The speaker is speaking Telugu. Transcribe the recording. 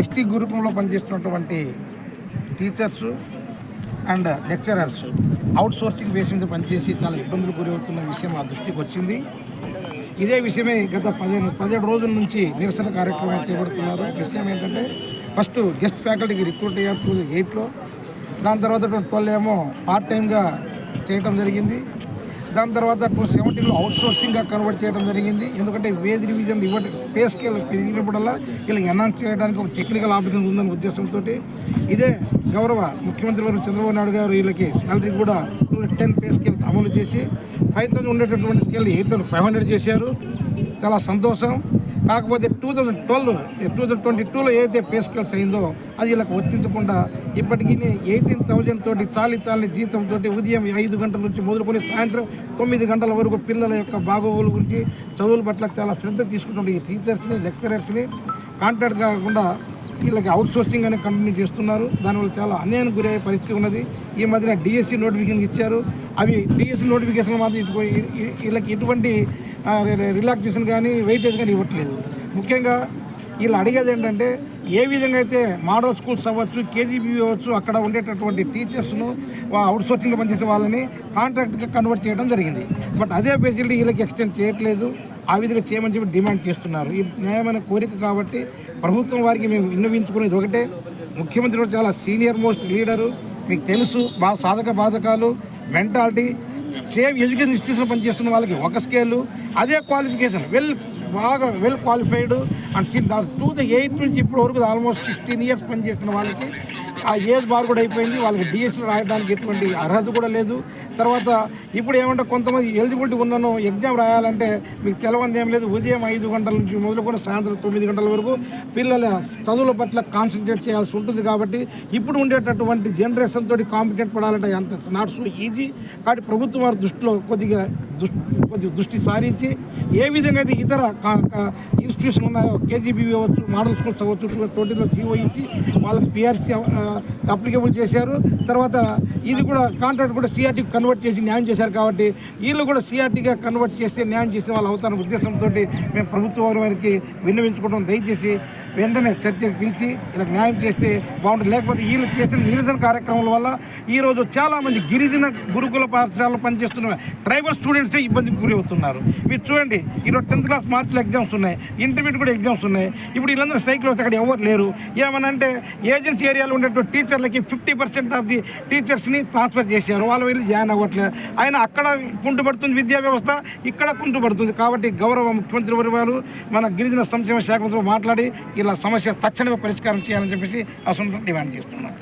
ఎస్టీ గ్రూపంలో పనిచేస్తున్నటువంటి teachers and lecturers outsourcing base మీద పనిచేసి చాలా ఇబ్బందులు గురవుతున్న విషయం మా దృష్టికి వచ్చింది. ఇదే విషయమే గత పదిహేను పదిహేడు రోజుల నుంచి నిరసన కార్యక్రమం చేపడుతున్నారు. విషయం ఏంటంటే ఫస్ట్ గెస్ట్ ఫ్యాకల్టీకి రిక్రూట్ అయ్యారు టూ ఎయిట్లో. దాని తర్వాత ట్వెల్వ్ ఏమో పార్ట్ టైంగా చేయటం జరిగింది. దాని తర్వాత టూ సెవెంటీలో అవుట్ సోర్సింగ్గా కన్వర్ట్ చేయడం జరిగింది. ఎందుకంటే వేజ్ రివిజన్ ఇవ్వట పే స్కేల్ పెరిగినప్పుడల్లా వీళ్ళకి ఎన్హాన్స్ చేయడానికి ఒక టెక్నికల్ ఆప్షన్ ఉందనే ఉద్దేశంతో ఇదే గౌరవ ముఖ్యమంత్రి వారు చంద్రబాబు నాయుడు గారు వీళ్ళకి శాలరీ కూడా టెన్ పే స్కేల్ అమలు చేసి ఫైవ్ థౌసండ్ ఉండేటటువంటి scale eight thousand five hundred చేశారు. చాలా సంతోషం. కాకపోతే two thousand twelve two thousand twenty టూలో ఏదైతే పేస్కల్స్ అయిందో అది వీళ్ళకి వర్తించకుండా ఇప్పటికీ ఎయిటీన్ థౌజండ్ తోటి చాలి చాలని జీతంతో ఉదయం ఐదు గంటల నుంచి మొదలుకొని సాయంత్రం తొమ్మిది గంటల వరకు పిల్లల యొక్క బాగోగుల గురించి చదువుల పట్ల చాలా శ్రద్ధ తీసుకుంటున్న ఈ టీచర్స్ని లెక్చరర్స్ని కాంట్రాక్ట్ కాకుండా వీళ్ళకి అవుట్ సోర్సింగ్ అనేది కంటిన్యూ చేస్తున్నారు. దానివల్ల చాలా అన్యాయానికి గురయ్యే పరిస్థితి ఉన్నది. ఈ మధ్యన డిఎస్సి నోటిఫికేషన్ ఇచ్చారు. అవి డిఎస్సి నోటిఫికేషన్ మాత్రం ఇటు- వీళ్ళకి ఎటువంటి రిలాక్సేషన్ కానీ వెయిటేజ్ కానీ ఇవ్వట్లేదు. ముఖ్యంగా వీళ్ళు అడిగేది ఏంటంటే ఏ విధంగా అయితే మోడల్ స్కూల్స్ అవ్వచ్చు కేజీబీ అవ్వచ్చు అక్కడ ఉండేటటువంటి టీచర్స్ను అవుట్ సోర్సింగ్లో పనిచేసే వాళ్ళని కాంట్రాక్ట్గా కన్వర్ట్ చేయడం జరిగింది. బట్ అదే ఫెసిలిటీ వీళ్ళకి ఎక్స్టెండ్ చేయట్లేదు. ఆ విధంగా చేయమని చెప్పి డిమాండ్ చేస్తున్నారు. ఇది న్యాయమైన కోరిక కాబట్టి ప్రభుత్వం వారికి మేము విన్నవించుకునేది ఒకటే. ముఖ్యమంత్రి చాలా సీనియర్ మోస్ట్ లీడరు మీకు తెలుసు బా సాధక బాధకాలు మెంటాలిటీ సేమ్ ఎడ్యుకేషన్ ఇన్స్టిట్యూషన్ పనిచేస్తున్న వాళ్ళకి ఒక స్కేలు అదే క్వాలిఫికేషన్ వెల్ బాగా well qualified and since two thousand eight నుంచి ఇప్పటి వరకు ఆల్మోస్ట్ సిక్స్టీన్ ఇయర్స్ పనిచేసిన వాళ్ళకి ఆ ఏజ్ బార్ కూడా అయిపోయింది. వాళ్ళకి డిఎస్సీ రాయడానికి ఎటువంటి అర్హత కూడా లేదు. తర్వాత ఇప్పుడు ఏమంటే కొంతమంది ఎలిజిబిలిటీ ఉన్నాను ఎగ్జామ్ రాయాలంటే మీకు తెలవంది ఏం లేదు. ఉదయం ఐదు గంటల నుంచి మొదలుకొని సాయంత్రం తొమ్మిది గంటల వరకు పిల్లల చదువుల పట్ల కాన్సన్ట్రేట్ చేయాల్సి ఉంటుంది కాబట్టి ఇప్పుడు ఉండేటటువంటి జనరేషన్ తోటి కాంపిటెంట్ పడాలంటే అంత నాట్ సో ఈజీ కాబట్టి ప్రభుత్వం వారి దృష్టిలో కొద్దిగా దృష్టి దృష్టి సారించి ఏ విధంగా అయితే ఇతర ఇన్స్టిట్యూషన్ ఉన్నాయో కేజీబీ అవ్వచ్చు మోడల్ స్కూల్స్ అవ్వచ్చు ట్వంటీలో జీవో ఇచ్చి వాళ్ళకి పిఆర్సీ అప్లికేబుల్ చేశారు. తర్వాత ఇది కూడా కాంట్రాక్ట్ కూడా సిఆర్టీ కన్వర్ట్ చేసి న్యాయం చేశారు కాబట్టి వీళ్ళు కూడా సిఆర్టీగా కన్వర్ట్ చేస్తే న్యాయం చేసే వాళ్ళు అవుతారన్న ఉద్దేశంతో మేము ప్రభుత్వం వారికి విన్నవించుకోవడం దయచేసి వెంటనే చర్చకు పిలిచి ఇలా న్యాయం చేస్తే బాగుంటుంది. లేకపోతే వీళ్ళు చేసిన నిరసన కార్యక్రమాల వల్ల ఈరోజు చాలామంది గిరిజన గురుకుల పాఠశాలలో పనిచేస్తున్న ట్రైబల్ స్టూడెంట్సే ఇబ్బందికి గురి అవుతున్నారు మీరు చూడండి ఈరోజు టెన్త్ క్లాస్ మార్చిలో ఎగ్జామ్స్ ఉన్నాయి ఇంటర్మీడియట్ కూడా ఎగ్జామ్స్ ఉన్నాయి. ఇప్పుడు వీళ్ళందరూ స్ట్రైక్లో వస్తే అక్కడ ఎవరు లేరు. ఏమనంటే ఏజెన్సీ ఏరియాలో ఉండేటువంటి టీచర్లకి ఫిఫ్టీ పర్సెంట్ ఆఫ్ ది టీచర్స్ని ట్రాన్స్ఫర్ చేశారు. వాళ్ళు వెళ్ళి జాయిన్ అవ్వట్లేదు. ఆయన అక్కడ కుంటుపడుతుంది విద్యా వ్యవస్థ ఇక్కడ కుంటుపడుతుంది. కాబట్టి గౌరవ ముఖ్యమంత్రి వారి వారు మన గిరిజన సంక్షేమ శాఖతో మాట్లాడి ఇలా సమస్య తక్షణమే పరిష్కారం చేయాలని చెప్పేసి అసలు డిమాండ్ చేస్తున్నాం.